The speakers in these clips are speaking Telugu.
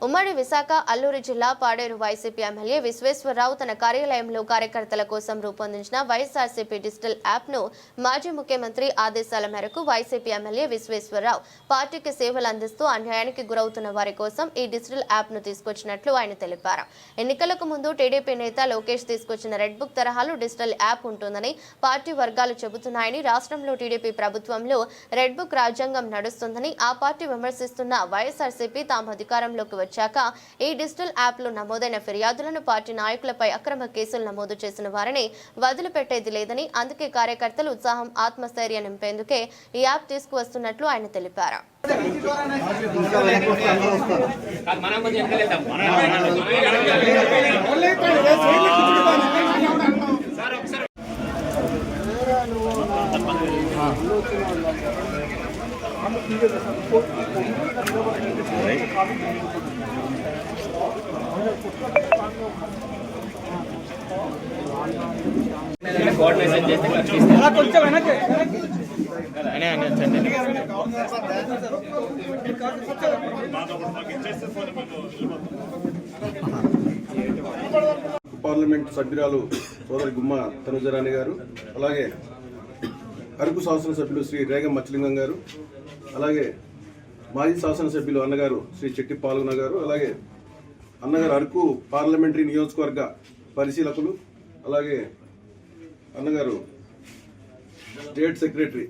ఉమ్మడి విశాఖ అల్లూరు జిల్లా పాడేరు వైసీపీ ఎమ్మెల్యే విశ్వేశ్వరరావు తన కార్యాలయంలో కార్యకర్తల కోసం రూపొందించిన వైఎస్ఆర్సీపీ డిజిటల్ యాప్ను మాజీ ముఖ్యమంత్రి ఆదేశాల మేరకు వైసీపీ ఎమ్మెల్యే విశ్వేశ్వరరావు పార్టీకి సేవలు అందిస్తూ అన్యాయానికి గురవుతున్న వారి కోసం ఈ డిజిటల్ యాప్ను తీసుకొచ్చినట్లు ఆయన తెలిపారు. ఎన్నికలకు ముందు టీడీపీ నేత లోకేష్ తీసుకొచ్చిన రెడ్ బుక్ తరహాలో డిజిటల్ యాప్ ఉంటుందని పార్టీ వర్గాలు చెబుతున్నాయని రాష్ట్రంలో టీడీపీ ప్రభుత్వంలో రెడ్ బుక్ రాజ్యాంగం నడుస్తుందని ఆ పార్టీ విమర్శిస్తున్న వైఎస్ఆర్సీపీ తాము అధికారంలోకి వచ్చాక ఈ డిజిటల్ యాప్లో నమోదైన ఫిర్యాదులను పార్టీ నాయకులపై అక్రమ కేసులు నమోదు చేసిన వారిని వదిలిపెట్టేది లేదని అందుకే కార్యకర్తలు ఉత్సాహం ఆత్మస్థైర్యం నింపేందుకే ఈ యాప్ తీసుకువస్తున్నట్లు ఆయన తెలిపారు. మనం కోఆర్డినేషన్ చేస్తే కొంచెం వెనక్కి అనే పార్లమెంట్ సభ్యురాలు సోదరి గుమ్మ తనుజరాణి గారు అలాగే అరకు శాసనసభ్యులు శ్రీ రేగం మచ్చలింగం గారు అలాగే మాజీ శాసనసభ్యులు అన్నగారు శ్రీ చెట్టి పాల్గొన గారు అలాగే అన్నగారు అరకు పార్లమెంటరీ నియోజకవర్గ పరిశీలకులు అలాగే అన్నగారు స్టేట్ సెక్రటరీ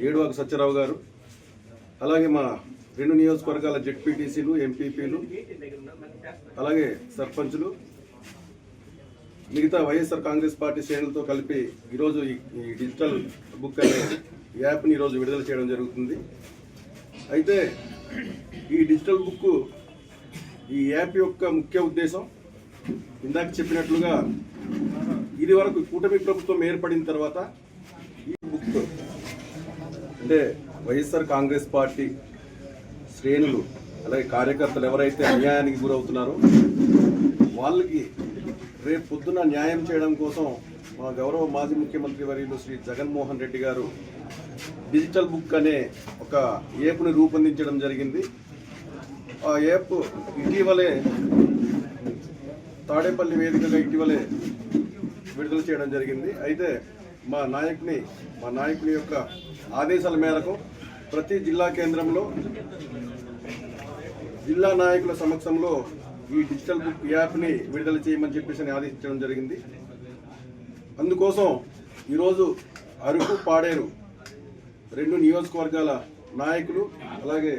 ఏడువాకు సత్యరావు గారు అలాగే మా రెండు నియోజకవర్గాల జెడ్పీటీసీలు ఎంపీపీలు అలాగే సర్పంచులు మిగతా వైఎస్ఆర్ కాంగ్రెస్ పార్టీ శ్రేణులతో కలిపి ఈరోజు ఈ ఈ డిజిటల్ బుక్ అనే యాప్ని ఈరోజు విడుదల చేయడం జరుగుతుంది. అయితే ఈ డిజిటల్ బుక్ ఈ యాప్ యొక్క ముఖ్య ఉద్దేశం ఇందాక చెప్పినట్లుగా ఇది వరకు కూటమి ప్రభుత్వం ఏర్పడిన తర్వాత ఈ బుక్ అంటే వైఎస్ఆర్ కాంగ్రెస్ పార్టీ శ్రేణులు అలాగే కార్యకర్తలు ఎవరైతే అన్యాయానికి గురవుతున్నారో వాళ్ళకి రేపు పొద్దున న్యాయం చేయడం కోసం మా గౌరవ మాజీ ముఖ్యమంత్రి వర్యులు శ్రీ జగన్మోహన్ రెడ్డి గారు డిజిటల్ బుక్ అనే ఒక యాప్ని రూపొందించడం జరిగింది. ఆ యాప్ ఇటీవలే తాడేపల్లి వేదికగా ఇటీవలే విడుదల చేయడం జరిగింది. అయితే మా నాయకుని మా నాయకుని యొక్క ఆదేశాల మేరకు ప్రతి జిల్లా కేంద్రంలో జిల్లా నాయకుల సమక్షంలో ఈ డిజిటల్ బుక్ యాప్ని విడుదల చేయమని చెప్పేసి అని ఆదేశించడం జరిగింది. అందుకోసం ఈరోజు అరకు పాడేరు రెండు నియోజకవర్గాల నాయకులు అలాగే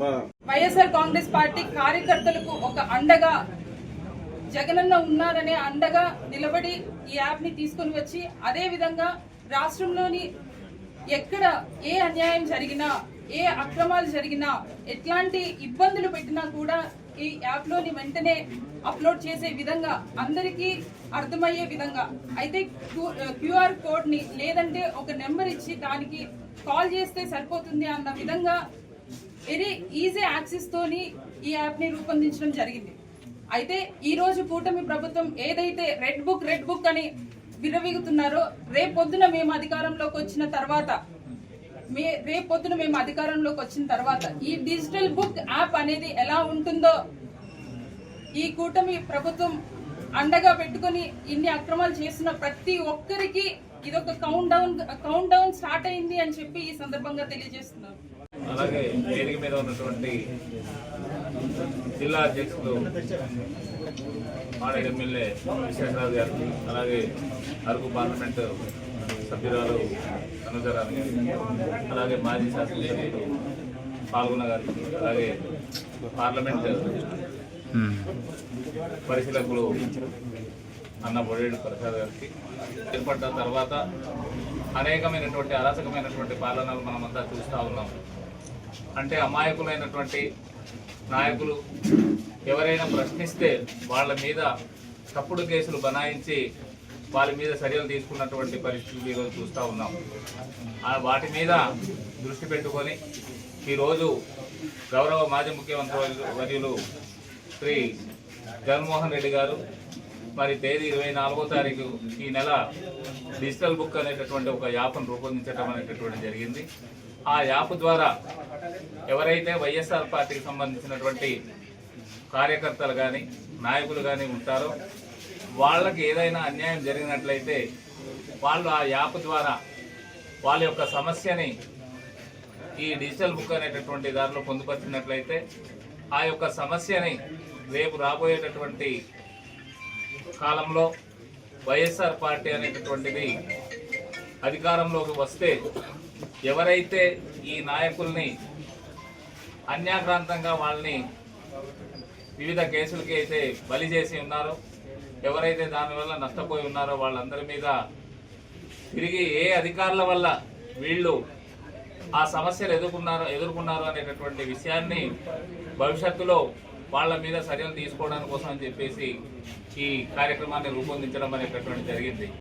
మా వైఎస్ఆర్ కాంగ్రెస్ పార్టీ కార్యకర్తలకు ఒక అండగా జగనన్న ఉన్నారనే అండగా నిలబడి ఈ యాప్ని తీసుకొని వచ్చి అదే విధంగా రాష్ట్రంలోని ఎక్కడ ఏ అన్యాయం జరిగినా ఏ అక్రమాలు జరిగినా ఎట్లాంటి ఇబ్బందులు పెట్టినా కూడా ఈ యాప్లోని వెంటనే అప్లోడ్ చేసే విధంగా అందరికీ అర్థమయ్యే విధంగా. అయితే క్యూఆర్ కోడ్ని లేదంటే ఒక నెంబర్ ఇచ్చి దానికి కాల్ చేస్తే సరిపోతుంది అన్న విధంగా వెరీ ఈజీ యాక్సెస్ తోని ఈ యాప్ని రూపొందించడం జరిగింది. అయితే ఈ రోజు కూటమి ప్రభుత్వం ఏదైతే రెడ్ బుక్ రెడ్ బుక్ అని విరవీగుతున్నారో రేపొద్దున మేము అధికారంలోకి వచ్చిన తర్వాత మే రేపొద్దున మేము అధికారంలోకి వచ్చిన తర్వాత ఈ డిజిటల్ బుక్ యాప్ అనేది ఎలా ఉంటుందో ఈ కూటమి ప్రభుత్వం అండగా పెట్టుకొని ఇన్ని అక్రమాలు చేసిన ప్రతి ఒక్కరికి ఇదొక count down count down start అయింది అని చెప్పి ఈ సందర్భంగా తెలియజేస్తున్నాం. అలాగే వేదిక మీద ఉన్నటువంటి జిల్లా అధ్యక్షులు మాడ ఎమ్మెల్యే విశ్వేశ్వరరావు గారు అలాగే అరకు పార్లమెంట్ సభ్యురాలు అనుజరాని అలాగే మాజీ శాసనసభ్యులు పాల్గొన్న గారు అలాగే పార్లమెంట్ పరిశీలకులు అన్న బొడేడు ప్రసాద్ గారికి. ఏర్పడ్డ తర్వాత అనేకమైనటువంటి అరాచకమైనటువంటి పాలనలు మనమంతా చూస్తూ ఉన్నాం. అంటే అమాయకులైనటువంటి నాయకులు ఎవరైనా ప్రశ్నిస్తే వాళ్ళ మీద తప్పుడు కేసులు బనాయించి వాళ్ళ మీద చర్యలు తీసుకున్నటువంటి పరిస్థితులు ఈరోజు చూస్తూ ఉన్నాం. ఆ వాటి మీద దృష్టి పెట్టుకొని ఈరోజు గౌరవ మాజీ ముఖ్యమంత్రి వర్యులు శ్రీ జగన్మోహన్ రెడ్డి గారు మరి తేదీ ఇరవై నాలుగో తారీఖు ఈ నెల డిజిటల్ బుక్ అనేటటువంటి ఒక యాప్ను రూపొందించడం అనేటటువంటి జరిగింది. ఆ యాప్ ద్వారా ఎవరైతే వైఎస్ఆర్ పార్టీకి సంబంధించినటువంటి కార్యకర్తలు కానీ నాయకులు కానీ ఉంటారో వాళ్ళకి ఏదైనా అన్యాయం జరిగినట్లయితే వాళ్ళు ఆ యాప్ ద్వారా వాళ్ళ యొక్క సమస్యని ఈ డిజిటల్ బుక్ అనేటటువంటి దారిలో పొందుపరిచినట్లయితే ఆ యొక్క సమస్యని రేపు రాబోయేటటువంటి కాలంలో వైఎస్ఆర్ పార్టీ అనేటటువంటిది అధికారంలోకి వస్తే ఎవరైతే ఈ నాయకుల్ని అన్యాక్రాంతంగా వాళ్ళని వివిధ కేసులకి అయితే బలి చేసి ఉన్నారో ఎవరైతే దానివల్ల నష్టపోయి ఉన్నారో వాళ్ళందరి మీద తిరిగి ఏ అధికారుల వల్ల వీళ్ళు ఆ సమస్యలు ఎదుర్కొన్నారో ఎదుర్కొన్నారు అనేటటువంటి విషయాన్ని భవిష్యత్తులో వాళ్ళ మీద చర్యలు తీసుకోవడానికి కోసం అని చెప్పేసి ఈ కార్యక్రమాన్ని రూపొందించడం అనేటటువంటి జరిగింది.